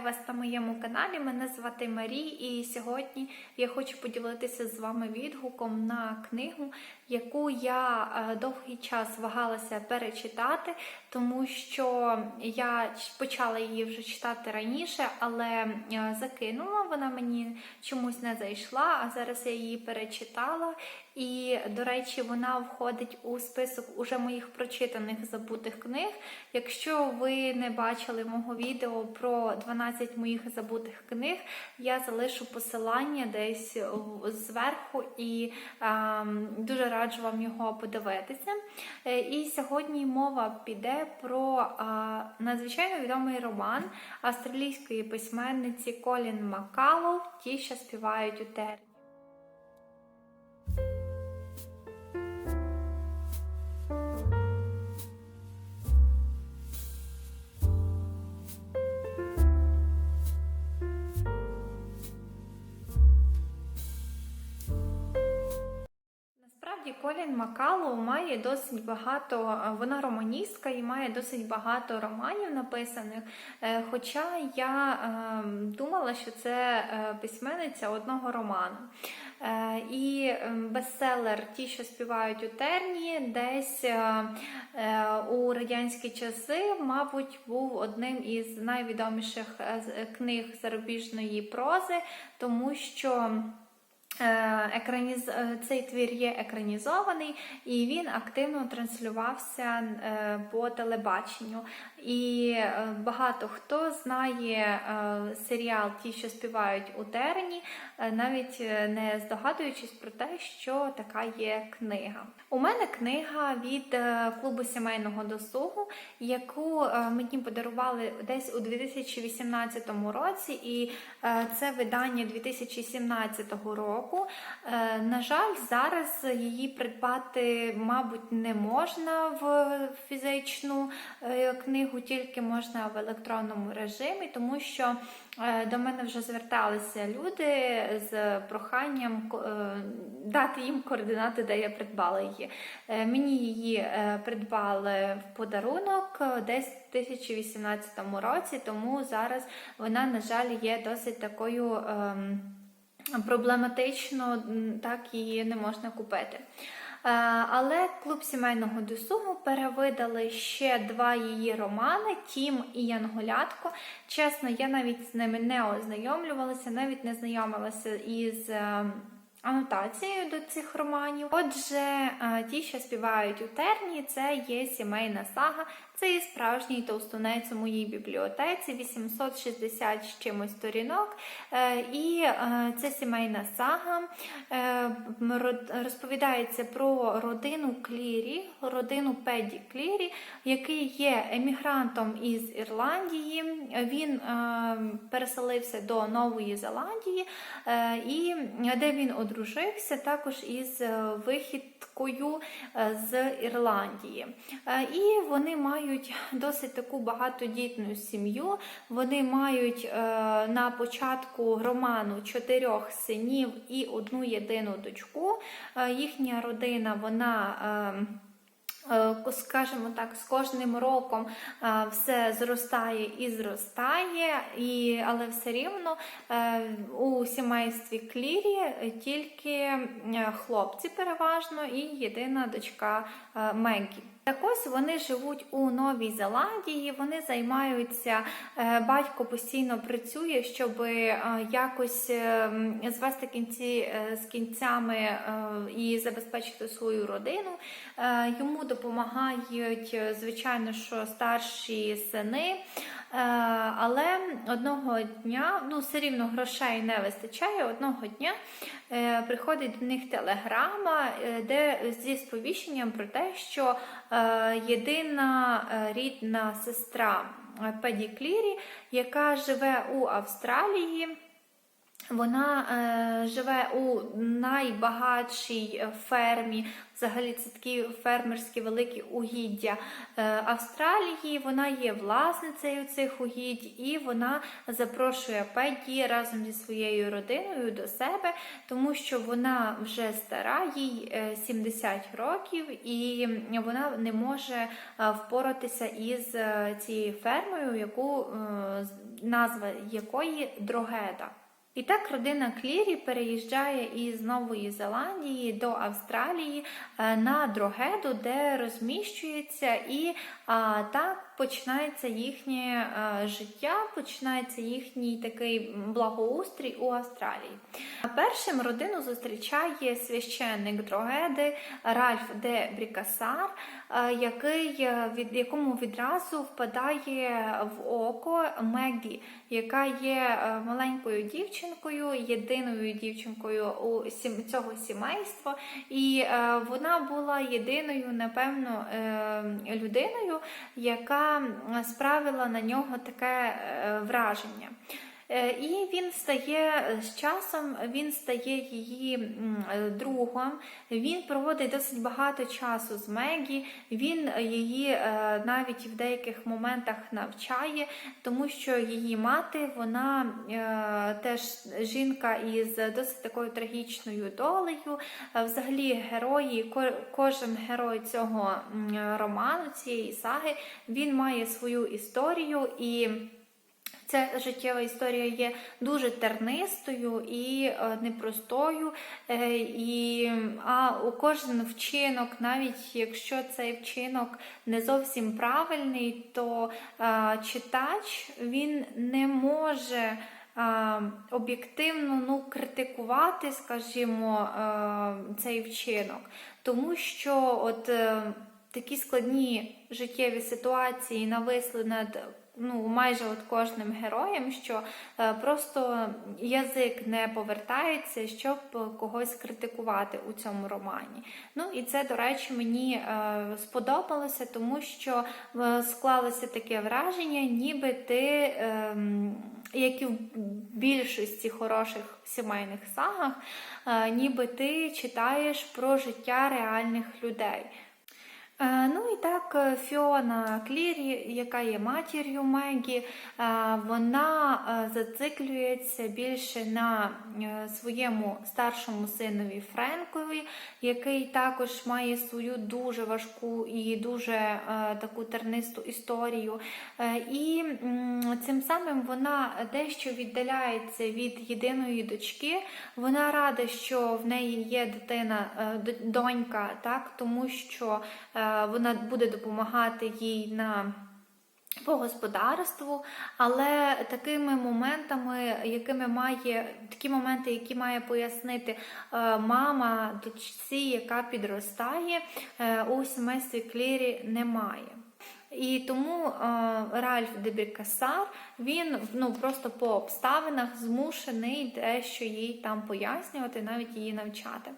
Вітаю вас на моєму каналі. Мене звати Марій, і сьогодні я хочу поділитися з вами відгуком на книгу, яку я е, довгий час вагалася перечитати, тому що я почала її вже читати раніше, але е, закинула. Вона мені чомусь не зайшла, а зараз я її перечитала. І, до речі, вона входить у список уже моїх прочитаних забутих книг. Якщо ви не бачили мого відео про 12 моїх забутих книг, я залишу посилання десь зверху і а, дуже раджу вам його подивитися. Е, І сьогодні мова піде про надзвичайно відомий роман австралійської письменниці Колін Макало, Ті, що співають у терні. Насправді Колін Макалоу має досить багато, е, вона романістка і має досить багато романів написаних. е, Хоча я е, думала, що це е, письменниця одного роману. І е, бестселер Ті, що співають у терні, десь у радянські часи, мабуть, був одним із найвідоміших книг зарубіжної прози, тому що. Е, Екраніз... е, Цей твір є екранізований і він активно транслювався е, по телебаченню. І е, багато хто знає е, серіал Ті, що співають у терені, е, навіть не здогадуючись про те, що така є книга. У мене книга від клубу сімейного досугу, яку мені подарували десь у 2018 році, і це видання 2017 року. На жаль, зараз її придбати, мабуть, не можна в фізичну е, книгу, тільки можна в електронному режимі, тому що е, до мене вже зверталися люди з проханням е, дати їм координати, де я придбала її. Е, Мені її придбали в подарунок десь в 2018 році, тому зараз вона, на жаль, є досить такою. ем, Проблематично так її не можна купити. Е, Але клуб сімейного досугу перевидали ще два її романи Тім і Янголятко. Чесно, я навіть з ними не ознайомлювалася, навіть не знайомилася із анотацією до цих романів. Отже, е, ті, що співають у терні, це є сімейна сага. Це є справжній товстунець у моїй бібліотеці, 860 з чимось сторінок. Е, І е, це сімейна сага. Розповідається про родину Клірі, родину Педі Клірі, який є емігрантом із Ірландії. Він переселився до Нової Зеландії, і де він одружився також із е, вихідкою е, з Ірландії. Е, І вони мають досить таку багатодітну сім'ю. Вони мають на початку роману чотирьох синів і одну єдину дочку. Їхня родина, вона. Е, Скажімо так, з кожним роком е, все зростає і зростає, і, але все рівно е, у сімействі Клірі тільки хлопці переважно і єдина дочка Меггі. Так ось вони живуть у Новій Зеландії, вони займаються, е, батько постійно працює, щоб е, якось е, звести кінці з кінцями і забезпечити свою родину. Йому допомагають, звичайно, що старші сини. Але одного дня, ну все рівно грошей не вистачає. Одного дня приходить до них телеграма, де зі сповіщенням про те, що єдина е, рідна сестра е, Педі Клірі, яка живе у Австралії. Вона е, живе у найбагатшій е, фермі. Взагалі це такі фермерські великі угіддя е, Австралії. Вона є власницею цих угідь, і вона запрошує Петті разом зі своєю родиною до себе, тому що вона вже стара, їй е, 70 років, і вона не може е, впоратися із е, цією фермою, яку е, назва якої Дрогеда. І так родина Клірі переїжджає із Нової Зеландії до Австралії е, на Дрогеду, де розміщується, і а, так починається їхнє е, життя, починається їхній такий благоустрій у Австралії. Першим родину зустрічає священник Дрогеди Ральф де Брікасар, е, який, е, від якому відразу впадає в око Мегі, яка є маленькою дівчинкою, єдиною дівчинкою у цього сімейства, і вона була єдиною, напевно, людиною, яка м, справила на нього таке е, враження. Е, І він стає е, з часом, він стає її е, другом. Він проводить досить багато часу з Мегі. Він її навіть в деяких моментах навчає, тому що її мати, вона теж жінка із досить такою трагічною долею. Взагалі, герої, ко- кожен герой цього роману, цієї саги, він має свою історію і. Ця життєва історія є дуже тернистою і е, непростою. Е, і, а кожен вчинок, навіть якщо цей вчинок не зовсім правильний, то е, читач він не може. Об'єктивно ну, критикувати, скажімо, цей вчинок, тому що от такі складні життєві ситуації нависли над ну, майже от кожним героєм, що е, просто язик не повертається, щоб когось критикувати у цьому романі. Ну і це, до речі, мені е, сподобалося, тому що е, склалося таке враження, ніби ти. ем, як і в більшості хороших сімейних сагах, ніби ти читаєш про життя реальних людей. Е, Ну і так, е, Фіона Клірі, яка є матір'ю Мегі, е, вона зациклюється більше на своєму старшому синові Френкові, який також має свою дуже важку і дуже таку тернисту історію. І цим самим вона дещо віддаляється від єдиної дочки. Вона рада, що в неї є дитина, донька, так, тому що вона буде допомагати їй на по господарству, але такими моментами, якими має такі моменти, які має пояснити е, мама дочці, яка підростає, е, у сімействі Клірі немає. І тому е, Ральф де Брікасар, він ну просто по обставинах змушений дещо їй там пояснювати, навіть її навчати.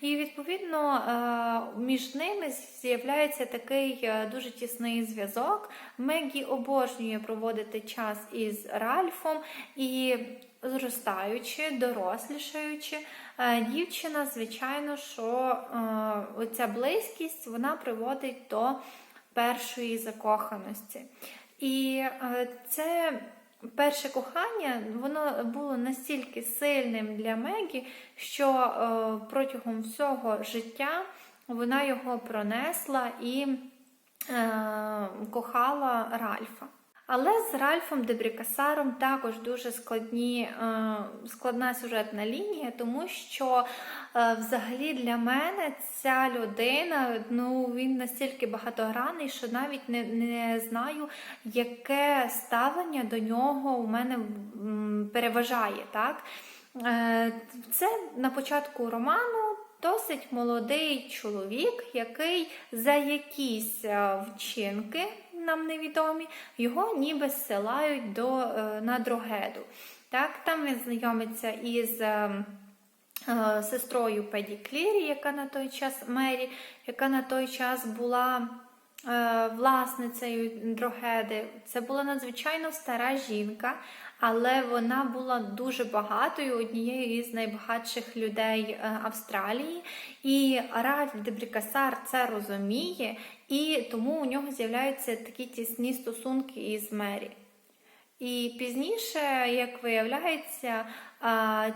І відповідно е, між ними з'являється такий е, дуже тісний зв'язок. Мегі обожнює проводити час із Ральфом і зростаючи, дорослішаючи, е, дівчина, звичайно, що е, оця близькість вона приводить до першої закоханості. І е, це перше кохання воно було настільки сильним для Мегі, що е, протягом всього життя вона його пронесла і е, кохала Ральфа. Але з Ральфом Дебрікасаром також дуже складні, е, складна сюжетна лінія, тому що е, взагалі для мене ця людина, ну він настільки багатогранний, що навіть не, не знаю, яке ставлення до нього у мене переважає. Так? Е, Це на початку роману досить молодий чоловік, який за якісь вчинки нам невідомі, його ніби зсилають до, е, на Дрогеду. Так, там він знайомиться із е, е, сестрою Педі Клірі, яка на той час Мері, яка на той час була е, власницею Дрогеди. Це була надзвичайно стара жінка, але вона була дуже багатою, однією із найбагатших людей Австралії. І Ральф Дебрікасар це розуміє, і тому у нього з'являються такі тісні стосунки із Мері. І пізніше, як виявляється,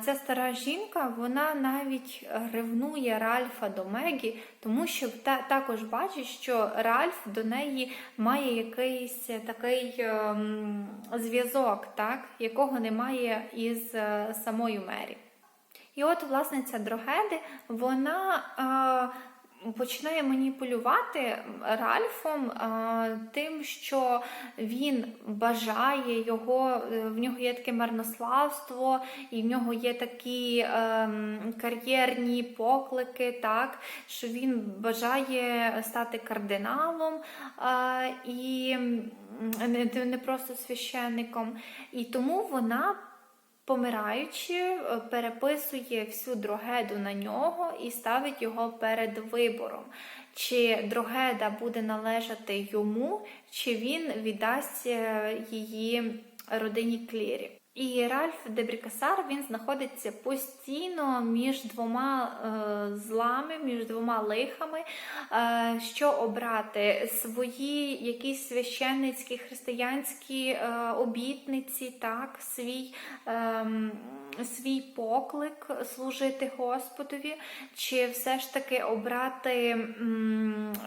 ця стара жінка вона навіть ревнує Ральфа до Мегі, тому що та, також бачить, що Ральф до неї має якийсь такий ем, зв'язок, так, якого немає із е, самою Мері. І от власниця Дрогеди, вона е, починає маніпулювати Ральфом е, тим, що він бажає його, е, в нього є таке марнославство, і в нього є такі е, кар'єрні поклики, так, що він бажає стати кардиналом е, і не, не просто священником. І тому вона помираючи, е, переписує всю дрогеду на нього і ставить його перед вибором, чи дрогеда буде належати йому, чи він віддасть е, її родині Клірі. І Ральф Дебрікасар він знаходиться постійно між двома е, злами, між двома лихами, е, що обрати свої якісь священницькі християнські е, обітниці, так, свій, е, свій поклик служити Господові, чи все ж таки обрати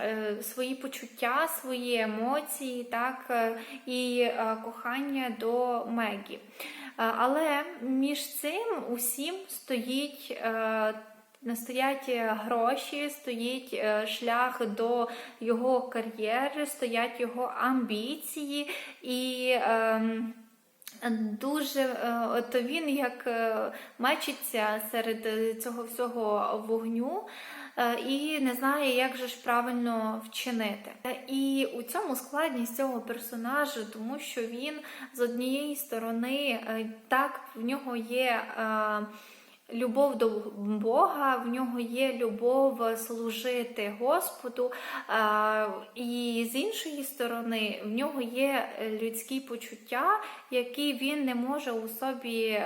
е, свої почуття, свої емоції, так, е, і е, кохання до Мегі. Е, Але між цим усім стоїть. е, Стоять гроші, стоїть е, шлях до його кар'єри, стоять його амбіції, і ем, дуже е, от він як мечиться серед цього всього вогню. Е, І не знає, як же ж правильно вчинити. Е, І у цьому складність цього персонажа, тому що він з однієї сторони е, так в нього є. Любов до Бога, в нього є любов служити Господу, і з іншої сторони, в нього є людські почуття, які він не може у собі.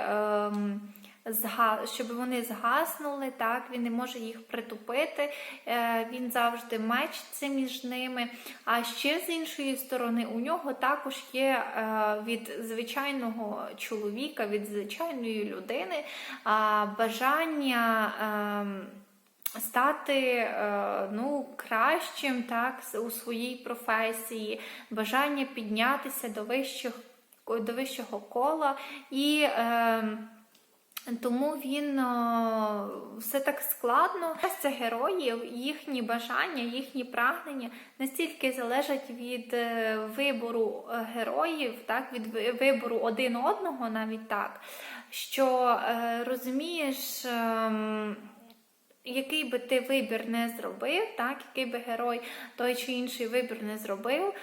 Щоб вони згаснули, так він не може їх притупити, е, він завжди мечиться між ними. А ще з іншої сторони, у нього також є е, від звичайного чоловіка, від звичайної людини бажання. ем, Стати е, ну, кращим так, у своїй професії, бажання піднятися до, вищих, до вищого кола і е, тому він е, все так складно. Це героїв, їхні бажання, їхні прагнення настільки залежать від е, вибору е, героїв, так, від вибору один одного, навіть так, що розумієш. ем, який би ти вибір не зробив, так, який би герой той чи інший вибір не зробив,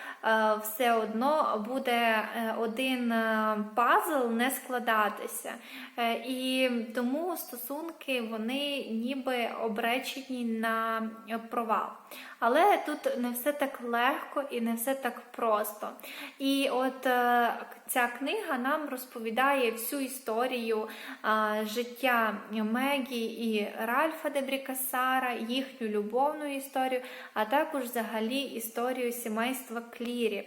все одно буде е, один е, пазл не складатися. Е, І тому стосунки вони ніби обречені на провал. Але тут не все так легко і не все так просто. І от е, ця книга нам розповідає всю історію е, життя Мегі і Ральфа Дебрікасара, їхню любовну історію, а також взагалі історію сімейства Клірі. Е,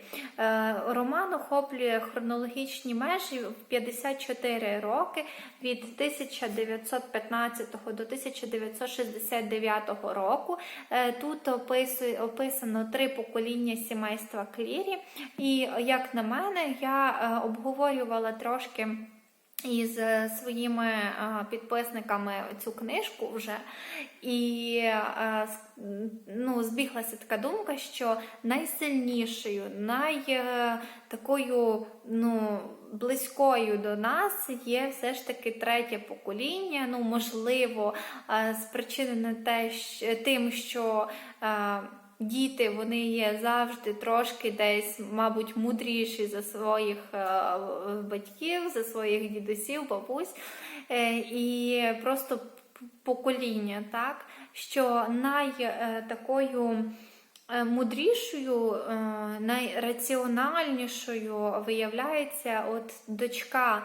Роман охоплює хронологічні межі в 54 роки від 1915 до 1969 року. Е, Тут описано три покоління сімейства Клірі. І як на мене, я е, обговорювала трошки. Із е, своїми е, підписниками цю книжку вже, і е, ну, збіглася така думка, що найсильнішою, най такою ну, близькою до нас є все ж таки третє покоління. Ну, можливо, спричинене те, тим, що. Діти вони є завжди трошки десь, мабуть, мудріші за своїх е, батьків, за своїх дідусів, бабусь, Е, і просто покоління, так, що най е, Мудрішою, найраціональнішою виявляється от дочка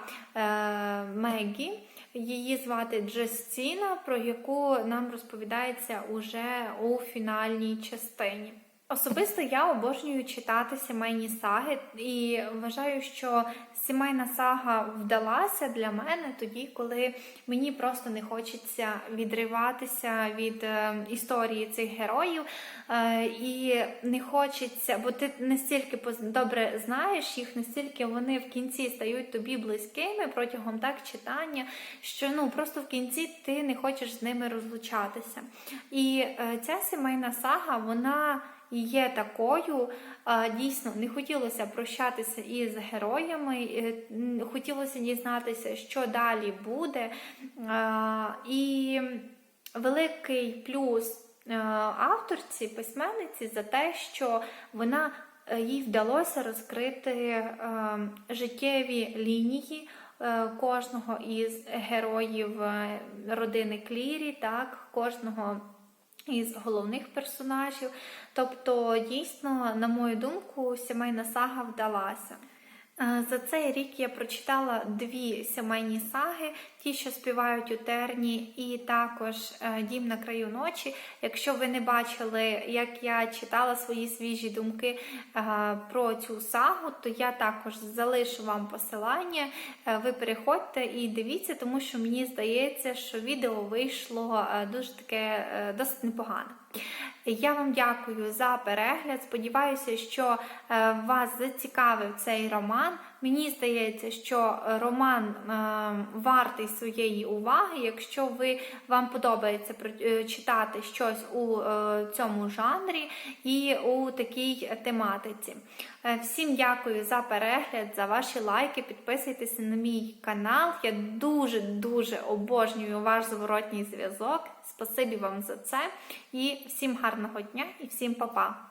Мегі. Її звати Джестіна, про яку нам розповідається уже у фінальній частині. Особисто я обожнюю читати сімейні саги і вважаю, що сімейна сага вдалася для мене тоді, коли мені просто не хочеться відриватися від е, історії цих героїв. Е, і не хочеться, бо ти настільки добре знаєш їх, настільки вони в кінці стають тобі близькими протягом так читання, що ну просто в кінці ти не хочеш з ними розлучатися. І е, ця сімейна сага, вона є такою. Дійсно, не хотілося прощатися із героями, хотілося дізнатися, що далі буде. І великий плюс авторці, письменниці за те, що вона е, їй вдалося розкрити життєві лінії е, кожного із героїв е, родини Клірі, так, кожного із головних персонажів. Тобто, дійсно, на мою думку, сімейна сага вдалася. Е, За цей рік я прочитала дві сімейні саги: ті, що співають у терні, і також е, Дім на краю ночі. Якщо ви не бачили, як я читала свої свіжі думки е, про цю сагу, то я також залишу вам посилання. Ви переходьте і дивіться, тому що мені здається, що відео вийшло дуже таке досить непогане. Я вам дякую за перегляд. Сподіваюся, що е, вас зацікавив цей роман. Мені здається, що роман е, вартий своєї уваги. Якщо ви вам подобається е, читати щось у е, цьому жанрі і у такій тематиці. Е, Всім дякую за перегляд, за ваші лайки. Підписуйтеся на мій канал. Я дуже дуже обожнюю ваш зворотній зв'язок. Спасибі вам за це. І всім гарного дня і всім па-па!